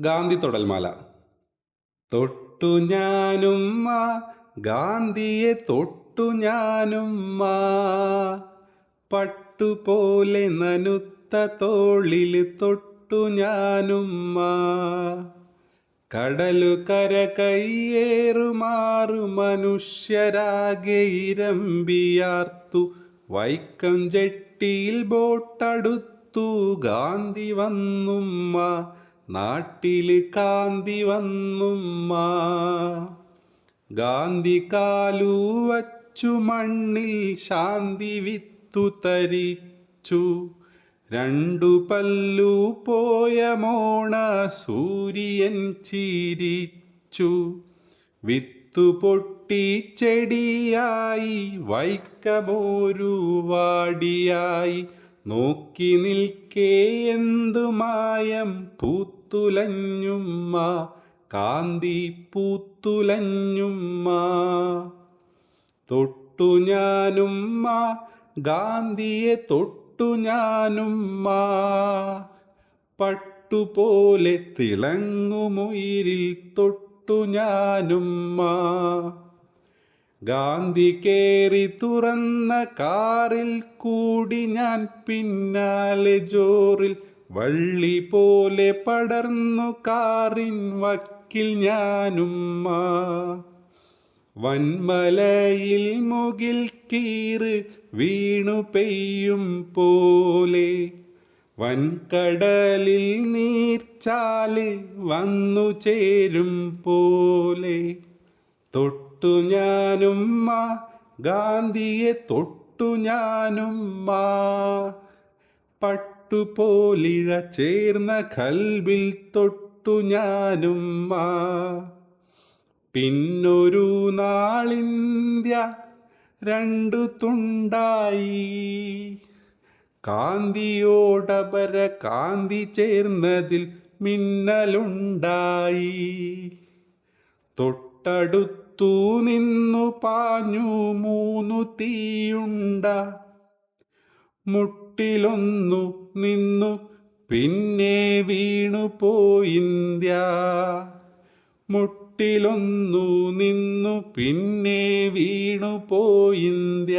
ഗാന്ധി തൊടൽമാല. തൊട്ടു ഞാനുമ്മ ഗാന്ധിയെ തൊട്ടു ഞാനുമ്മ. പട്ടുപോലെ നനുത്ത തോളിൽ തൊട്ടു ഞാനുമ്മ. കടലു കര കയ്യേറുമാറു മനുഷ്യരാകെ ഇരമ്പിയാർത്തു. വൈക്കം ജെട്ടിയിൽ ബോട്ടടുത്തു ഗാന്ധി വന്നുമ്മ. നാട്ടിൽ കാന്തി വന്നുമ്മ. ഗാന്ധി കാലു വച്ചു മണ്ണിൽ ശാന്തി വിത്തു തരിച്ചു. രണ്ടു പല്ലു പോയ മോണ സൂര്യൻ ചിരിച്ചു. വിത്തു പൊട്ടി ചെടിയായി വൈക്കമോരു വാടിയായി നോക്കി നിൽക്കേ എന്തു മായം പൂത്തുലഞ്ഞുമ്മ കാന്തി പൂത്തുലഞ്ഞുമ്മ. തൊട്ടു ഞാനുമ്മ ഗാന്ധിയെ തൊട്ടു ഞാനുമ്മ. പട്ടുപോലെ തിളങ്ങുമുയിരിൽ തൊട്ടു ഞാനുമ്മ. ഗാന്ധി കേറി തുറന്ന കാറിൽ കൂടി ഞാൻ പിന്നാലെ ജോറിൽ വള്ളി പോലെ പടർന്നു കാറിൻ വക്കിൽ ഞാനുമ്മ. വൻമലയിൽ മുകിൽ കീറ് വീണു പെയ്യും പോലെ. വൻകടലിൽ നീർച്ചാൽ വന്നു ചേരും പോലെ. തൊട്ടു ഞാനുമ്മ ഗാന്ധിയെ തൊട്ടു ഞാനുമ്മ. പട്ടുപോലിഴ ചേർന്ന കൽവിൽ തൊട്ടു ഞാനുമ്മ. പിന്നൊരു നാളിന്ത്യ രണ്ടു തുണ്ടായി. കാന്തിയോടപര കാന്തി ചേർന്നതിൽ മിന്നലുണ്ടായി. തൊട്ടടുത്തു നിന്നു പാഞ്ഞു മൂന്നു തീയുണ്ട. മുട്ടിലൊന്നു നിന്നു പിന്നെ വീണു പോയിന്ത്യ മുട്ടിലൊന്നു നിന്നു പിന്നെ വീണു പോയിന്ത്യ